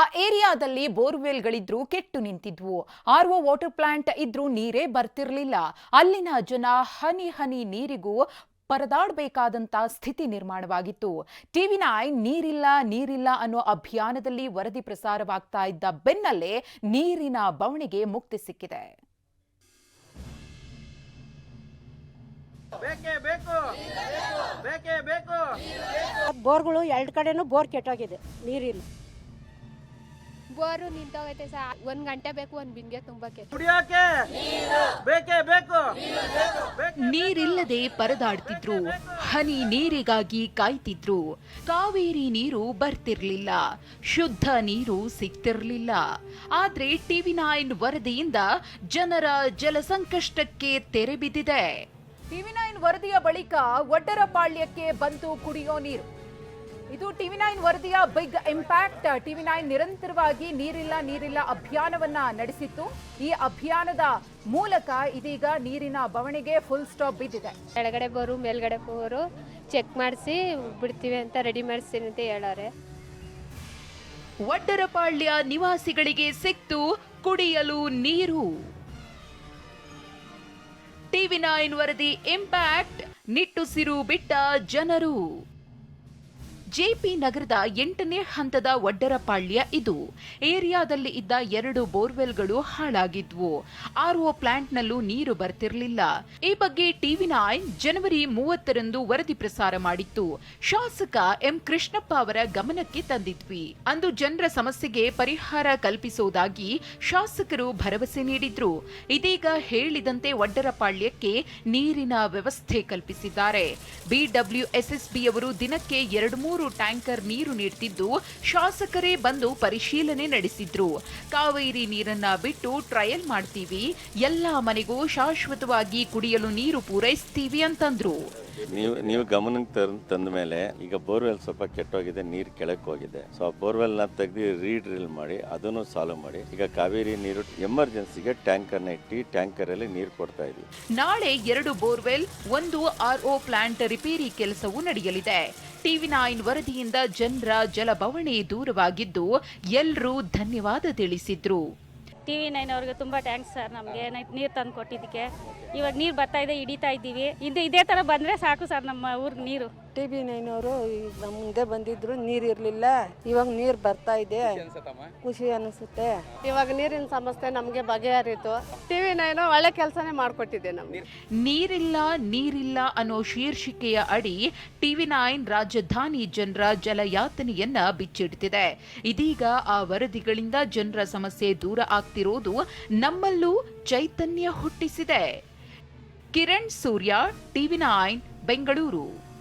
ಆ ಏರಿಯಾದಲ್ಲಿ ಬೋರ್ವೆಲ್ಗಳಿದ್ರು ಕೆಟ್ಟು ನಿಂತಿದ್ವು. ಆರ್ ಒ ವಾಟರ್ ಪ್ಲಾಂಟ್ ಇದ್ರೂ ನೀರೇ ಬರ್ತಿರ್ಲಿಲ್ಲ. ಅಲ್ಲಿನ ಜನ ಹನಿ ಹನಿ ನೀರಿಗೂ ಪರದಾಡಬೇಕಾದಂಥ ಸ್ಥಿತಿ ನಿರ್ಮಾಣವಾಗಿತ್ತು. ಟಿವಿ ನೈನ್ ನೀರಿಲ್ಲ ನೀರಿಲ್ಲ ಅನ್ನೋ ಅಭಿಯಾನದಲ್ಲಿ ವರದಿ ಪ್ರಸಾರವಾಗ್ತಾ ಇದ್ದ ಬೆನ್ನಲ್ಲೇ ನೀರಿನ ಬವಣೆಗೆ ಮುಕ್ತಿ ಸಿಕ್ಕಿದೆ. ಬೇಕೇ ಬೇಕು ಬೇಕೇ ಬೇಕು. ಬೋರ್ಗಳು ಎರಡು ಕಡೆನೂ ಬೋರ್ ಕೆಟ್ಟೋಗಿದೆ ನೀರಿಲ್ಲ. ಬೋರು ನಿಂತೋಗೈತೆ ಸರ್. ಒಂದ್ ಗಂಟೆ ಬೇಕು ಒಂದ್ ಬಿಂಗೆ ತುಂಬಕ್ಕೆ. ಕುಡಿಯೋಕೆ? ಬೇಕೇ ಬೇಕು? ಬೇಕೇ ನೀರಿಲ್ಲದೆ ಪರದಾಡ್ತಿದ್ರು. ಹನಿ ನೀರಿಗಾಗಿ ಕಾಯ್ತಿದ್ರು. ಕಾವೇರಿ ನೀರು ಬರ್ತಿರ್ಲಿಲ್ಲ. ಶುದ್ಧ ನೀರು ಸಿಗ್ತಿರ್ಲಿಲ್ಲ. ಆದ್ರೆ ಟಿವಿ ನೈನ್ ವರದಿಯಿಂದ ಜನರ ಜಲ ಸಂಕಷ್ಟಕ್ಕೆ ತೆರೆ ಬಿದ್ದಿದೆ. ಟಿವಿ ನೈನ್ ವರದಿಯ ಬಳಿಕ ಒಡ್ಡರಪಾಳ್ಯಕ್ಕೆ ಬಂತು ಕುಡಿಯೋ ನೀರು. ಇದು ಟಿವಿ ನೈನ್ ವರದಿಯ ಬಿಗ್ ಇಂಪ್ಯಾಕ್ಟ್. ಟಿವಿ ನೈನ್ ನಿರಂತರವಾಗಿ ನೀರಿಲ್ಲ ನೀರಿಲ್ಲ ಅಭಿಯಾನವನ್ನ ನಡೆಸಿತ್ತು. ಈ ಅಭಿಯಾನದ ಮೂಲಕ ಇದೀಗ ನೀರಿನ ಬವಣೆಗೆ ಫುಲ್ ಸ್ಟಾಪ್ ಬಿದ್ದಿದೆ. ಕೆಳಗಡೆ ಬೋರು ಮೇಲ್ಗಡೆ ಬೋರು ಚೆಕ್ ಮಾಡಿಸಿ ಬಿಡ್ತೀವಿ ಅಂತ ರೆಡಿ ಮಾಡಿಸ್ತೀನಿ ಅಂತ ಹೇಳೋರೆ. ಒಡ್ಡರಪಾಳ್ಯ ನಿವಾಸಿಗಳಿಗೆ ಸಿಕ್ತು ಕುಡಿಯಲು ನೀರು. ಟಿವಿ ನೈನ್ ವರದಿ ಇಂಪ್ಯಾಕ್ಟ್ ನಿಟ್ಟುಸಿರು ಬಿಟ್ಟ ಜನರು. ಜೆಪಿ ನಗರದ ಎಂಟನೇ ಹಂತದ ಒಡ್ಡರಪಾಳ್ಯ ಇದು. ಏರಿಯಾದಲ್ಲಿ ಇದ್ದ ಎರಡು ಬೋರ್ವೆಲ್ಗಳು ಹಾಳಾಗಿದ್ವು. ಆರ್ಒ ಪ್ಲಾಂಟ್ನಲ್ಲೂ ನೀರು ಬರ್ತಿರಲಿಲ್ಲ. ಈ ಬಗ್ಗೆ ಟಿವಿ ನೈನ್ ಜನವರಿ ಮೂವತ್ತರಂದು ವರದಿ ಪ್ರಸಾರ ಮಾಡಿತ್ತು. ಶಾಸಕ ಎಂ. ಕೃಷ್ಣಪ್ಪ ಅವರ ಗಮನಕ್ಕೆ ತಂದಿದ್ವಿ. ಅಂದು ಜನರ ಸಮಸ್ಯೆಗೆ ಪರಿಹಾರ ಕಲ್ಪಿಸುವುದಾಗಿ ಶಾಸಕರು ಭರವಸೆ ನೀಡಿದ್ರು. ಇದೀಗ ಹೇಳಿದಂತೆ ಒಡ್ಡರಪಾಳ್ಯಕ್ಕೆ ನೀರಿನ ವ್ಯವಸ್ಥೆ ಕಲ್ಪಿಸಿದ್ದಾರೆ. ಬಿಡಬ್ಲ್ಯೂಎಸ್ಎಸ್ಬಿಯವರು ದಿನಕ್ಕೆ ಎರಡು ಮೂರು ಟ್ಯಾಂಕರ್ ನೀರು ನೀಡುತ್ತಿದ್ದು ಶಾಸಕರೇ ಬಂದು ಪರಿಶೀಲನೆ ನಡೆಸಿದ್ರು. ಕಾವೇರಿ ನೀರನ್ನ ಬಿಟ್ಟು ಟ್ರಯಲ್ ಮಾಡ್ತೀವಿ. ಎಲ್ಲಾ ಮನೆಗೂ ಶಾಶ್ವತವಾಗಿ ಕುಡಿಯಲು ನೀರು ಪೂರೈಸ್ತೀವಿ ಅಂತಂದ್ರು. ನೀವು ನೀವು ಗಮನಕ್ಕೆ ತಂದ ಮೇಲೆ ಈಗ ಬೋರ್ವೆಲ್ ಸ್ವಲ್ಪ ಕೆಟ್ಟೋಗಿದೆ, ನೀರು ಕೆಳಕ್ಕೆ ಹೋಗಿದೆ. ಸೊ ಆ ಬೋರ್ವೆಲ್ನ ತೆಗೆದು ರೀಡ್ರಿಲ್ ಮಾಡಿ, ಅದನ್ನು ಸಾಲ್ವ್ ಮಾಡಿ, ಈಗ ಕಾವೇರಿ ನೀರು ಎಮರ್ಜೆನ್ಸಿಗೆ ಟ್ಯಾಂಕರ್ನ ಇಟ್ಟು ಟ್ಯಾಂಕರಲ್ಲಿ ನೀರು ಕೊಡ್ತಾ ಇದ್ವಿ. ನಾಳೆ ಎರಡು ಬೋರ್ವೆಲ್, ಒಂದು ಆರ್ಒ ಪ್ಲಾಂಟ್ ರಿಪೇರಿ ಕೆಲಸವೂ ನಡೆಯಲಿದೆ. ಟಿವಿ ನೈನ್ ವರದಿಯಿಂದ ಜನರ ಜಲಬವಣೆ ದೂರವಾಗಿದ್ದು ಎಲ್ಲರೂ ಧನ್ಯವಾದ ತಿಳಿಸಿದ್ರು. ಟಿ ವಿ ನೈನ್ ಅವ್ರಿಗೆ ತುಂಬ ಥ್ಯಾಂಕ್ಸ್ ಸರ್ ನಮಗೆ. ನೀರು ತಂದು ಕೊಟ್ಟಿದ್ದಕ್ಕೆ ಇವಾಗ ನೀರು ಬರ್ತಾ ಇದೆ ಹಿಡಿತಾ ಇದ್ದೀವಿ. ಇದು ಇದೇ ಥರ ಬಂದರೆ ಸಾಕು ಸರ್ ನಮ್ಮ ಊರಿಗೆ ನೀರು. ಟಿ ವಿ ನೈನವರು ನಮ್ಮ ಮುಂದೆ ಬಂದಿದ್ರು ನೀರು ಇರಲಿಲ್ಲ. ಇವಾಗ ನೀರು ಬರ್ತಾ ಇದೆ. ಖುಷಿ ಅನಿಸುತ್ತೆ. ಇವಾಗ ನೀರಿನ ಸಮಸ್ಯೆ ನಮಗೆ ಬಗೆಹರಿತು. ಟಿವಿ ನೈನು ಒಳ್ಳೆ ಕೆಲಸನೇ ಮಾಡಿಕೊಟ್ಟಿದೆ ನಮಗೆ. ನೀರಿಲ್ಲ ನೀರಿಲ್ಲ ಅನ್ನೋ ಶೀರ್ಷಿಕೆಯ ಅಡಿ ಟಿವಿ ನೈನ್ ರಾಜಧಾನಿ ಜನರ ಜಲಯಾತನೆಯನ್ನ ಬಿಚ್ಚಿಡ್ತಿದೆ. ಇದೀಗ ಆ ವರದಿಗಳಿಂದ ಜನರ ಸಮಸ್ಯೆ ದೂರ ಆಗ್ತಿರೋದು ನಮ್ಮಲ್ಲೂ ಚೈತನ್ಯ ಹುಟ್ಟಿಸಿದೆ. Kiran Surya TV nine Bengaluru.